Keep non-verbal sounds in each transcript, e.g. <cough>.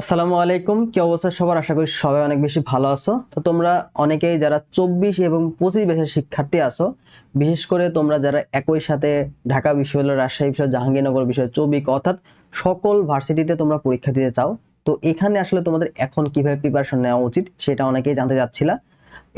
আসসালামু আলাইকুম। কি অবস্থা সবার? আশা করি সবাই অনেক বেশি ভালো আছো। তো তোমরা অনেকেই যারা চব্বিশ এবং পঁচিশ বেসের শিক্ষার্থী আছো, বিশেষ করে তোমরা যারা একই সাথে ঢাকা বিশ্ববিদ্যালয়, রাজশাহী বিশ্ববিদ্যালয়, জাহাঙ্গীরনগর বিষয় চবিক অর্থাৎ সকল ভার্সিটিতে তোমরা পরীক্ষা দিতে চাও। তো এখানে আসলে তোমাদের এখন কীভাবে প্রিপারেশন নেওয়া উচিত সেটা অনেকেই জানতে চাচ্ছিলা।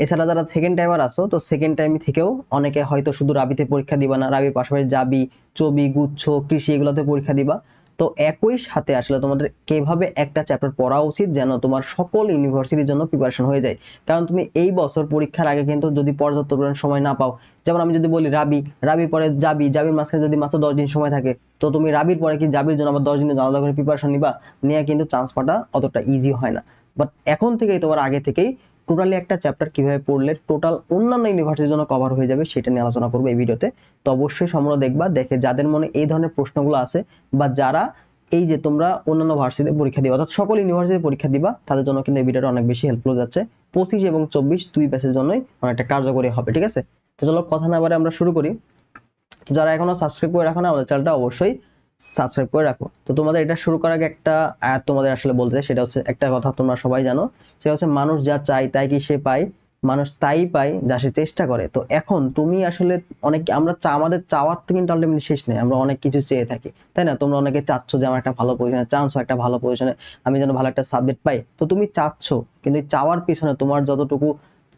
এছাড়া যারা সেকেন্ড টাইমার আসো তো সেকেন্ড টাইম থেকেও অনেকে হয়তো শুধু রাবিতে পরীক্ষা দিবা না, রাবির পাশাপাশি যাবি চবি গুচ্ছ, কৃষি এগুলোতে পরীক্ষা দিবা। তো একই সাথে আসলে তোমাদের কীভাবে একটা চ্যাপ্টার পড়া উচিত যেন তোমার সকল ইউনিভার্সিটির জন্য প্রিপারেশন হয়ে যায়। কারণ তুমি এই বছর পরীক্ষার আগে কিন্তু যদি পর্যাপ্ত পরিমাণ সময় না পাও, যেমন আমি যদি বলি রাবি রাবি পরে যাবি, যাবির মাঝখানে যদি মাত্র দশ দিন সময় থাকে, তো তুমি রাবির পরে কি যাবির জন্য আবার দশ দিনের আলাদা করে প্রিপারেশন নিবা? নিয়ে কিন্তু চান্স পাটা অতটা ইজি হয় না। বাট এখন থেকেই তোমার আগে থেকেই টোটালি একটা চ্যাপ্টার কীভাবে পড়লে টোটাল অন্যান্য ইউনিভার্সিটির জন্য কভার হয়ে যাবে সেটা নিয়ে আলোচনা করব এই ভিডিওতে তো অবশ্যই সম্পূর্ণ দেখবা, দেখে যাদের মনে এই ধরনের প্রশ্নগুলো আছে বা যারা এই যে তোমরা অন্যান্য ভার্সিটিতে পরীক্ষা দিবা, অর্থাৎ সকল ইউনিভার্সিটি পরীক্ষা দিবা, তাদের জন্য কিন্তু এই ভিডিওটা অনেক বেশি হেল্পফুল যাচ্ছে। পঁচিশ এবং চব্বিশ দুই ব্যাচের জন্যই অনেকটা কার্যকরী হবে, ঠিক আছে? তো চলো কথা না বারে আমরা শুরু করি। যারা এখনও সাবস্ক্রাইব করে রাখো না, আমাদের চ্যানেলটা অবশ্যই সাবস্ক্রাইব করে রাখো। তো তোমাদের এটা শুরু করার আগে একটা আয়াত তোমাদের আসলে বলতে চাই, সেটা হচ্ছে একটা কথা তোমরা সবাই জানো সেটা হচ্ছে মানুষ যা চায় তাই কি সে পায় মানুষ তাই পায় যা সে চেষ্টা করে। তো এখন তুমি আসলে অনেক আমরা চা আমাদের চাওয়ার তো কিন্তু আলটিমেটলি শেষ নেই আমরা অনেক কিছু চেয়ে থাকি তাই না? তোমরা অনেকে চাচ্ছ যে আমার একটা ভালো পজিশনে চান্স হয় একটা ভালো পজিশনে আমি যেন ভালো একটা সাবজেক্ট পাই। তো তুমি চাচ্ছ কিন্তু চাওয়ার পিছনে তোমার যতটুকু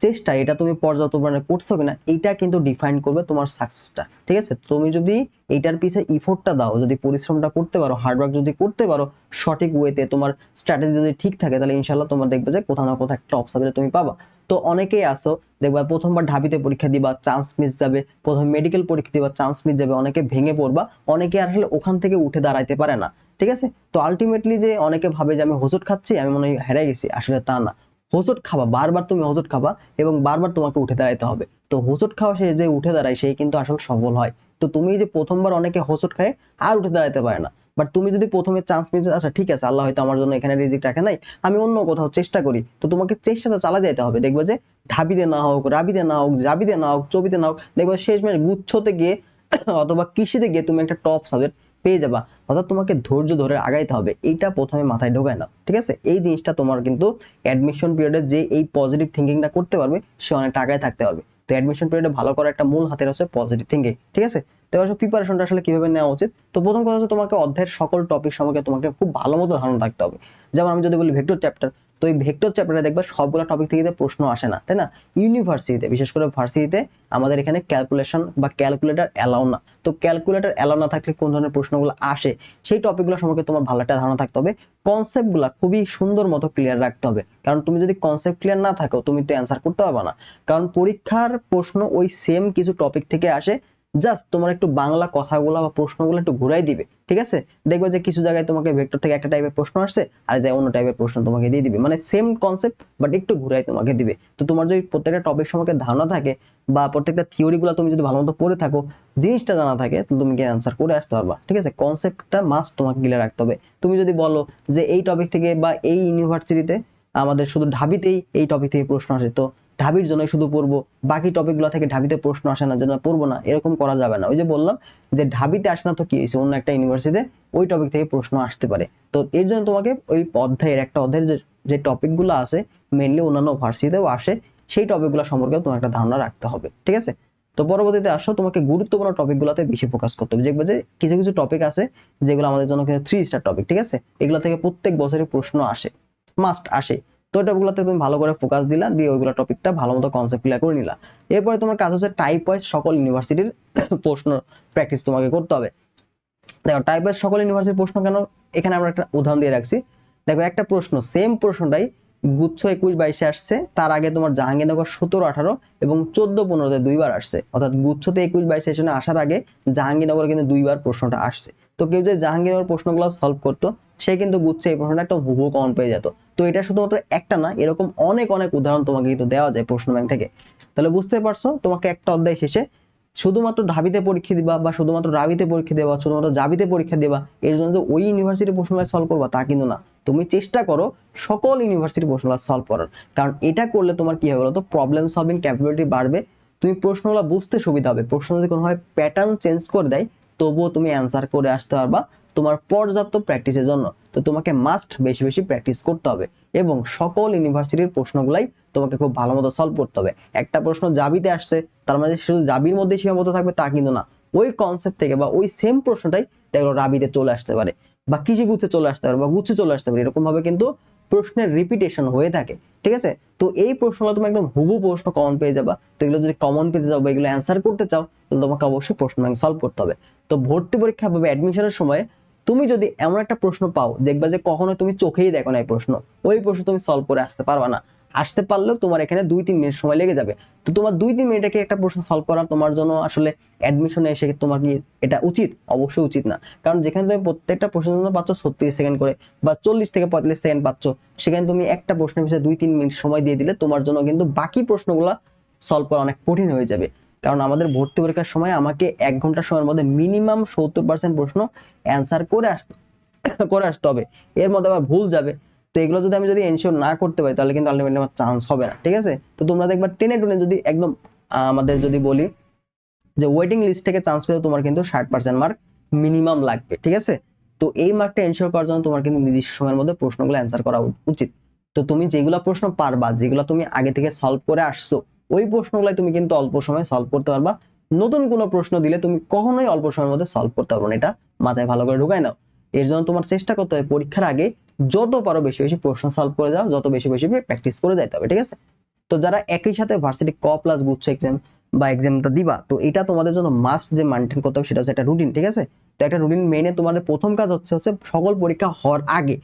চেষ্টা, এটা তুমি পর্যাপ্ত পরিমাণে করছ কিনা, এইটা কিন্তু ডিফাইন করবে তোমার সাকসেসটা ঠিক আছে? তুমি যদি এইটার পিছে ইফোর্টটা দাও, যদি পরিশ্রমটা করতে পারো হার্ডওয়ার্ক যদি করতে পারো, সঠিক ওয়েতে তোমার স্ট্র্যাটেজি যদি ঠিক থাকে, তাহলে ইনশাল্লাহ তোমার দেখবে যে কোথাও না কোথাও একটা টপ তুমি পাবা। তো অনেকেই আসো, দেখবা প্রথমবার ঢাবিতে পরীক্ষা দিবা চান্স মিস যাবে, প্রথম মেডিকেল পরীক্ষা দিবা চান্স মিস যাবে, অনেকে ভেঙে পড়বা, অনেকে আসলে ওখান থেকে উঠে দাঁড়াইতে পারে না, ঠিক আছে? তো আলটিমেটলি যে অনেকে ভাবে যে আমি হোঁচট খাচ্ছি, আমি মনে হয় হেরে গেছি, আসলে তা না। হোঁচট খাবা বারবার তুমি হোঁচট খাবা এবং বারবার তোমাকে উঠে দাঁড়াইতে হবে। তো হোঁচট খাওয়া সে যে উঠে দাঁড়ায়, সেই কিন্তু আসলে সফল হয়। তো তুমি যে প্রথমবার অনেকে হোঁচট খায়, আর উঠে দাঁড়াইতে পারে না। বাট তুমি যদি প্রথমে চান্স পেয়েছ আচ্ছা ঠিক আছে, আল্লাহ হয়তো আমার জন্য এখানে রিজিক রাখে নাই, আমি অন্য কোথাও চেষ্টা করি। তো তোমাকে চেষ্টাটা চালা যাইতে হবে। দেখবে যে ঢাবিতে না হোক, রাবিতে না হোক, জাবিতে না হোক, চবিতে না হোক, দেখবে শেষ ম্যাচ গুচ্ছতে গিয়ে <coughs> অথবা কৃষিতে গিয়ে তুমি একটা টপ সাবজেক্ট পেয়ে যাবা। অর্থাৎ তোমাকে ধৈর্য ধরে আগাইতে হবে। এইটা প্রথমে মাথায় ঢোকায় না ঠিক আছে? এই জিনিসটা তোমার কিন্তু অ্যাডমিশন পিরিয়ডে যে এই পজিটিভ থিঙ্কিংটা করতে পারবে, সে অনেকটা আগায় থাকতে পারবে। তো অ্যাডমিশন পিরিয়ডে ভালো করার একটা মূল হাতের হচ্ছে পজিটিভ থিঙ্কিং ঠিক আছে? তো এবার প্রিপারেশনটা আসলে কীভাবে নেওয়া উচিত? তো প্রথম কথা হচ্ছে তোমাকে অধ্যায়ের সকল টপিক সম্পর্কে তোমাকে খুব ভালো মতো ধারণা থাকতে হবে। যেমন আমি যদি বলি ভেক্টর চ্যাপ্টার তো এই ভেক্টর চ্যাপ্টারে দেখবে সবগুলো টপিক থেকে প্রশ্ন আসে না, তাই না? ইউনিভার্সিটিতে বিশেষ করে ভার্সিটিতে আমাদের এখানে ক্যালকুলেশন বা ক্যালকুলেটর অ্যালাউ না। তো ক্যালকুলেটর অ্যালাউ না থাকলে কোন ধরনের প্রশ্নগুলো আসে, সেই টপিকগুলো সম্পর্কে তোমার ভালো একটা ধারণা থাকতে হবে। কনসেপ্টগুলো খুবই সুন্দর মতো ক্লিয়ার রাখতে হবে। কারণ তুমি যদি কনসেপ্ট ক্লিয়ার না থাকো, তুমি তো অ্যান্সার করতে পারবে না। কারণ পরীক্ষার প্রশ্ন ওই সেম কিছু টপিক থেকে আসে জাস্ট তোমার একটু বাংলা কথাগুলো বা প্রশ্নগুলো একটু ঘুরাই দিবে, ঠিক আছে? দেখবে যে কিছু জায়গায় তোমাকে ভেক্টর থেকে একটা টাইপের প্রশ্ন আসছে, আর যায় অন্য টাইপের প্রশ্ন তোমাকে দিয়ে দিবে। মানে সেম কনসেপ্ট বাট একটু ঘুরাই তোমাকে দিবে। তো তোমার যদি প্রত্যেকটা টপিক সম্পর্কে ধারণা থাকে, বা প্রত্যেকটা থিওরিগুলো তুমি যদি ভালো মতো পড়ে থাকো, জিনিসটা জানা থাকে তাহলে তুমি কি অ্যান্সার করে আসতে পারবা, ঠিক আছে? কনসেপ্টটা মাস্ট তোমাকে গিলে রাখতে হবে। তুমি যদি বলো যে এই টপিক থেকে বা এই ইউনিভার্সিটিতে আমাদের শুধু ঢাবিতেই এই টপিক থেকে প্রশ্ন আসে, তো ঢাবির জন্য শুধু পড়ব, বাকি টপিকগুলো থেকে ঢাবিতে প্রশ্ন আসে না যেন পড়ব না, এরকম করা যাবে না। ওই যে বললাম যে ঢাবিতে আসে না তো কি হয়েছে? অন্য একটা ইউনিভার্সিটিতে ওই টপিক থেকে প্রশ্ন আসতে পারে। তো এর জন্য তোমাকে ওই অধ্যায়ের, একটা অধ্যায়ের যে টপিকগুলো আছে মেনলি অন্যান্য ভার্সিটিতেও আসে, সেই টপিকগুলো সম্পর্কে তোমার একটা ধারণা রাখতে হবে, ঠিক আছে? তো পরবর্তীতে আসো, তোমাকে গুরুত্বপূর্ণ টপিকগুলোতে বেশি ফোকাস করতে হবে। দেখবে যে কিছু কিছু টপিক আছে, যেগুলো আমাদের জন্য থ্রি স্টার টপিক ঠিক আছে? এগুলো থেকে প্রত্যেক বছরই প্রশ্ন আসে মাস্ট আসে। তো টপিকগুলোতে তুমি ভালো করে ফোকাস দিলা, দিয়ে ওইগুলো টপিকটা ভালো মতো কনসেপ্ট ক্লিয়ার করে নিলা। এরপরে তোমার কাজ হচ্ছে টাইপ ওয়াইজ সকল ইউনিভার্সিটির প্রশ্ন প্র্যাকটিস তোমাকে করতে হবে। দেখো টাইপ ওয়াইজ সকল ইউনিভার্সিটির প্রশ্ন কেন? এখানে আমরা একটা উদাহরণ দিয়ে রাখছি। দেখো, একটা প্রশ্ন সেম প্রশ্নটাই গুচ্ছ একুশ বাইশে আসছে, তার আগে তোমার জাহাঙ্গীরনগর সতেরো, আঠারো এবং চোদ্দ, পনেরোতে দুইবার আসছে। অর্থাৎ গুচ্ছতে একুশ বাইশ সেশনে আসার আগে জাহাঙ্গীরনগরে কিন্তু দুইবার প্রশ্নটা আসছে। তো কেউ যদি জাহাঙ্গীরনগর প্রশ্নগুলো সলভ করতো সে কিন্তু গুচ্ছে এই প্রশ্নটা একটা হুবহু কমন পেয়ে যেত। তো এটা শুধুমাত্র একটা না, এরকম অনেক অনেক উদাহরণ তোমাকে কিন্তু দেওয়া যায় প্রশ্ন ব্যাংক থেকে। তাহলে বুঝতে পারছ, তোমাকে একটা অধ্যায় শেষে শুধুমাত্র ঢাবিতে পরীক্ষা দিবা বা শুধুমাত্র রাবিতে পরীক্ষা দেবা, শুধুমাত্র জাবিতে পরীক্ষা দেবা, এর জন্য যে ওই ইউনিভার্সিটির প্রশ্নগুলো সলভ করবা তা কিন্তু না। তুমি চেষ্টা করো সকল ইউনিভার্সিটির প্রশ্নগুলো সলভ করার। কারণ এটা করলে তোমার কি হবে বলতো? প্রবলেম সলভিং ক্যাপাবিলিটি বাড়বে, তুমি প্রশ্নগুলো বুঝতে সুবিধা হবে। প্রশ্ন যদি কোনোভাবে প্যাটার্ন চেঞ্জ করে দেয়, তবুও তুমি অ্যান্সার করে আসতে পারবা। তোমার পর্যাপ্ত প্র্যাকটিসের জন্য তো তোমাকে মাস্ট বেশি বেশি প্র্যাকটিস করতে হবে এবং সকল ইউনিভার্সিটির প্রশ্নগুলাই তোমাকে খুব ভালো মতো সলভ করতে হবে। একটা প্রশ্ন জাবিতে আসছে, তার মানে শুধু জাবির মধ্যে সীমাবদ্ধ থাকবে তা কিন্তু না। ওই কনসেপ্ট থেকে বা ওই সেম প্রশ্নটাই দেখো রাবিতে চলে আসতে পারে বা কৃষি গুচ্ছে চলে আসতে পারে বা গুচ্ছে চলে আসতে পারে। এরকম ভাবে কিন্তু প্রশ্নের রিপিটেশন হয়ে থাকে, ঠিক আছে? তো এই প্রশ্নগুলো তুমি একদম হুবু প্রশ্ন কমন পেয়ে যাবা। তো এগুলো যদি কমন পেতে যাও বা এগুলো অ্যান্সার করতে চাও, তাহলে তোমাকে অবশ্যই প্রশ্ন সলভ করতে হবে। তো ভর্তি পরীক্ষা বা অ্যাডমিশনের সময় তুমি যদি এমন একটা প্রশ্ন পাও, দেখবা যে কখনো তুমি চোখেই দেখো না এই প্রশ্ন। ওই প্রশ্ন তুমি সলভ করে আসতে পারবা না। আসতে পারলেও তোমার এখানে দুই তিন মিনিট সময় লেগে যাবে। তো তোমার দুই তিন মিনিটে একটা প্রশ্ন সলভ করা তোমার জন্য আসলে অ্যাডমিশনে এসে তোমার কি এটা উচিত? অবশ্যই উচিত না। কারণ যেখানে তুমি প্রত্যেকটা প্রশ্নের জন্য পাচ্ছ ছত্রিশ সেকেন্ড করে বা চল্লিশ থেকে পঁয়তাল্লিশ সেকেন্ড পাচ্ছ, সেখানে তুমি একটা প্রশ্নের পিছনে দুই তিন মিনিট সময় দিয়ে দিলে তোমার জন্য কিন্তু বাকি প্রশ্নগুলো সলভ করা অনেক কঠিন হয়ে যাবে। কারণ আমাদের ভর্তি পরীক্ষার সময় আমাকে এক ঘণ্টার সময়ের মধ্যে মিনিমাম সত্তর পার্সেন্ট প্রশ্ন অ্যান্সার করে আসতে করে আসতে হবে। এর মধ্যে আবার ভুল যাবে। তো এগুলো যদি আমি যদি এনশিওর না করতে পারি, তাহলে কিন্তু আলটিমেটলি আমার চান্স হবে না, ঠিক আছে? তো তোমরা দেখবা টেনে টুনে যদি একদম, আমাদের যদি বলি যে ওয়েটিং লিস্ট থেকে চান্স পেতে তোমার কিন্তু ষাট পার্সেন্ট মার্ক মিনিমাম লাগবে, ঠিক আছে? তো এই মার্কটা এনশিওর করার জন্য তোমার কিন্তু নির্দিষ্ট সময়ের মধ্যে প্রশ্নগুলো অ্যান্সার করা উচিত। তো তুমি যেগুলো প্রশ্ন পারবা, যেগুলো তুমি আগে থেকে সলভ করে আসছো ওই প্রশ্নগুলাই তুমি কিন্তু অল্প সময় সলভ করতে পারবা। নতুন কোনো প্রশ্ন দিলে তুমি কখনোই অল্প সময়ের মধ্যে সলভ করতে পারবে না। এটা মাথায় ভালো করে ঢুকাই নাও। এর জন্য তোমার চেষ্টা করতে হবে পরীক্ষার আগে যত পারো বেশি বেশি প্রশ্ন সলভ করে যাও, যত বেশি বেশি প্র্যাকটিস করে যাইতে হবে, ঠিক আছে? তো যারা একই সাথে ভার্সিটি ক প্লাস গুচ্ছ এক্সাম বা এক্সামটা দিবা, তো এটা তোমাদের জন্য মাস্ট যে মেনটেন করতে হবে সেটা হচ্ছে একটা রুটিন ঠিক আছে? তো একটা রুটিন মেনে তোমাদের প্রথম কাজ হচ্ছে হচ্ছে সকল পরীক্ষা হওয়ার আগে,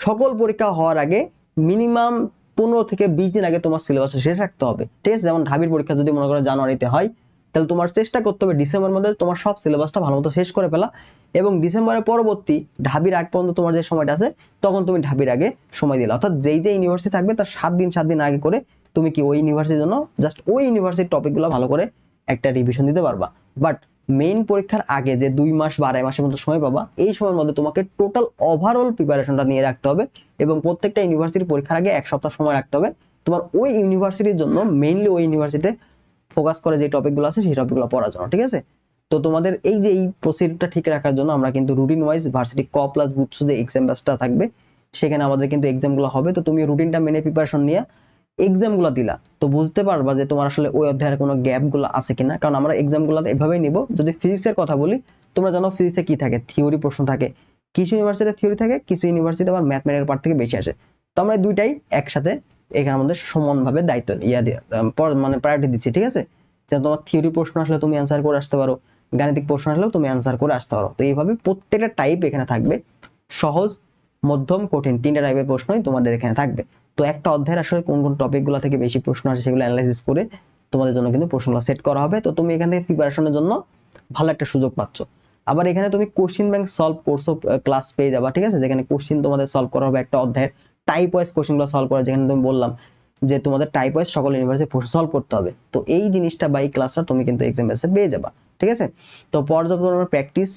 সকল পরীক্ষা হওয়ার আগে মিনিমাম পনেরো থেকে বিশ দিন আগে তোমার সিলেবাস শেষ রাখতে হবে। ঠিক আছে যেমন ঢাবির পরীক্ষা যদি মনে করো জানুয়ারিতে হয়, তাহলে তোমার চেষ্টা করতে হবে ডিসেম্বর মধ্যে তোমার সব সিলেবাসটা ভালো মতো শেষ করে ফেলা এবং ডিসেম্বরের পরবর্তী ঢাবির আগ পর্যন্ত তোমার যে সময়টা আছে, তখন তুমি ঢাবির আগে সময় দিলে। অর্থাৎ যেই যে ইউনিভার্সিটি থাকবে, তার সাত দিন সাত দিন আগে করে তুমি কি ওই ইউনিভার্সিটির জন্য জাস্ট ওই ইউনিভার্সিটির টপিকগুলো ভালো করে একটা রিভিশন দিতে পারবা। বাট মেইন পরীক্ষার আগে যে দুই মাস বা আড়াই মাসের মতো সময় পাবা, এই সময়ের মধ্যে তোমাকে টোটাল ওভারঅল প্রিপারেশনটা নিয়ে রাখতে হবে এবং প্রত্যেকটা ইউনিভার্সিটির পরীক্ষার আগে এক সপ্তাহ সময় রাখতে হবে। তোমার ওই ইউনিভার্সিটির জন্য মেইনলি ওই ইউনিভার্সিটিতে ফোকাস করে যে টপিকগুলো আছে সেই টপিকগুলো পড়ার জন্য, ঠিক আছে? তো তোমাদের এই যে এই প্রসিডিউরটা ঠিক রাখার জন্য আমরা কিন্তু রুটিন ওয়াইজ ভার্সিটি ক প্লাস গুচ্ছ যে এক্সাম ব্যাচটা থাকবে, সেখানে আমাদের কিন্তু এক্সামগুলো হবে। তো তুমি রুটিনটা মেনে প্রিপারেশন নিয়ে এক্সামগুলো দিলা, তো বুঝতে পারবা যে তোমার আসলে ওই অধ্যায়ের কোনো গ্যাপগুলো আছে কিনা। কারণ আমরা এক্সামগুলো এভাবেই নিব। যদি ফিজিক্সের কথা বলি, তোমরা জানো ফিজিক্সে কি থাকে? থিওরি প্রশ্ন থাকে। কিছু ইউনিভার্সিটিতে থিওরি থাকে, কিছু ইউনিভার্সিটি আবার ম্যাথমেটিক্যাল পার্ট থেকে বেশি আসে। তো আমরা দুইটাই একসাথে এখানে আমাদের সমানভাবে দায়িত্ব ইয়া দিয়ে মানে প্রায়োরিটি দিচ্ছি, ঠিক আছে? যেন তোমার থিওরি প্রশ্ন আসলে তুমি অ্যান্সার করে আসতে পারো। গাণিতিক প্রশ্ন আসলেও তুমি অ্যান্সার করে আসতে পারো। তো এইভাবে প্রত্যেকটা টাইপ এখানে থাকবে। সহজ, মধ্যম, কঠিন, তিনটা টাইপের প্রশ্নই তোমাদের এখানে থাকবে। তো একটা অধ্যায়ের আসলে কোন কোন টপিকগুলো থেকে বেশি প্রশ্ন আসে সেগুলো অ্যানালাইসিস করে তোমাদের জন্য কিন্তু প্রশ্নগুলো সেট করা হবে। তো তুমি এখান থেকে প্রিপারেশনের জন্য ভালো একটা সুযোগ পাচ্ছ। আবার এখানে তুমি কোশ্চিন ব্যাংক সলভ কোর্সও ক্লাস পেয়ে যাবা, ঠিক আছে? যেখানে কোশ্চিন তোমাদের সলভ করা হবে একটা অধ্যায়ের টাইপ ওয়াইজ কোশ্চিনগুলো সলভ করা, যেখানে তুমি বললাম যে তোমাদের টাইপ ওয়াইজ সকল ইউনিভার্সিটি প্রশ্ন সলভ করতে হবে। তো এই জিনিসটা বা এই ক্লাসটা তুমি কিন্তু এক্সাম পেয়ে যাবা, ঠিক আছে? তো পর্যাপ্ত প্র্যাকটিস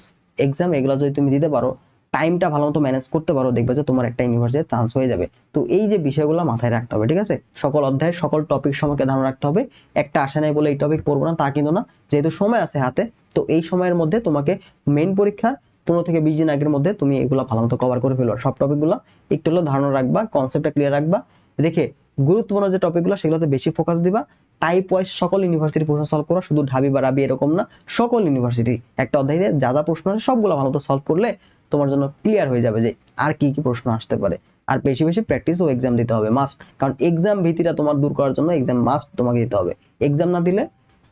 এক্সাম এগুলো যদি তুমি দিতে পারো টাইমটা ভালো মতো ম্যানেজ করতে পারো, দেখবে যে তোমার একটা ইউনিভার্সিটির চান্স হয়ে যাবে। তো এই যে বিষয়গুলো মাথায় রাখতে হবে, ঠিক আছে? সকল অধ্যায়ের সকল টপিক সম্পর্কে ধারণা রাখতে হবে। একটা আশা নেই বলে এই টপিক পড়ব না, তা কিন্তু না। যেহেতু সময় আছে হাতে, তো এই সময়ের মধ্যে তোমাকে মেইন পরীক্ষা, পনেরো থেকে বিশ দিন আগের মধ্যে তুমি এগুলো ভালো মতো কভার করে ফেলো সব টপিকগুলো একটু হলেও ধারণা রাখবা কনসেপ্টটা ক্লিয়ার রাখবা। রেখে গুরুত্বপূর্ণ যে টপিকগুলো সেগুলোতে বেশি ফোকাস দিবা। টাইপ ওয়াইজ সকল ইউনিভার্সিটির প্রশ্ন সলভ করো, শুধু ঢাবি বা রাবি এরকম না, সকল ইউনিভার্সিটি একটা অধ্যায়ে যা যা প্রশ্ন আছে, সবগুলো ভালো মতো সলভ করলে তোমার জন্য ক্লিয়ার হয়ে যাবে যে আর কি কি প্রশ্ন আসতে পারে। আর বেশি বেশি প্র্যাকটিস ও এক্সাম দিতে হবে মাস্ট কারণ এক্সাম ভীতিটা তোমার দূর করার জন্য এক্সাম মাস্ট তোমাকে দিতে হবে। এক্সাম না দিলে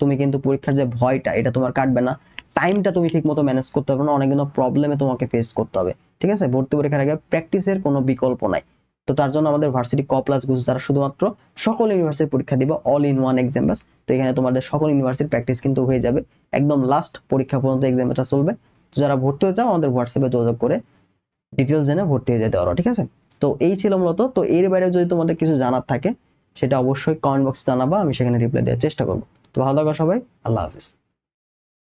তুমি কিন্তু পরীক্ষার যে ভয়টা, এটা তোমার কাটবে না। টাইমটা তুমি ঠিক মতো ম্যানেজ করতে পারবে না অনেকগুলো প্রবলেমে তোমাকে ফেস করতে হবে। ঠিক আছে? ভর্তি পরীক্ষার আগে প্র্যাকটিসের কোনো বিকল্প নাই। তো তার জন্য আমাদের ভার্সিটি ক প্লাস গুজ যারা শুধুমাত্র সকল ইউনিভার্সিটির পরীক্ষা দিব অল ইন ওয়ান এক্সাম তো এখানে তোমাদের সকল ইউনিভার্সিটির প্র্যাকটিস কিন্তু হয়ে যাবে। একদম লাস্ট পরীক্ষা পর্যন্ত এক্সামটা চলবে। যারা ভর্তি হয়ে যাও আমাদের হোয়াটসঅ্যাপে যোগাযোগ করে ডিটেলস জেনে ভর্তি হয়ে যেতে পারো, ঠিক আছে? তো এই ছিল মূলত। তো এর বাইরে যদি তোমাদের কিছু জানার থাকে, সেটা অবশ্যই কমেন্ট বক্সে জানাবা, আমি সেখানে রিপ্লাই দেওয়ার চেষ্টা করব। তো ভালো থাকো সবাই, আল্লাহ হাফিজ।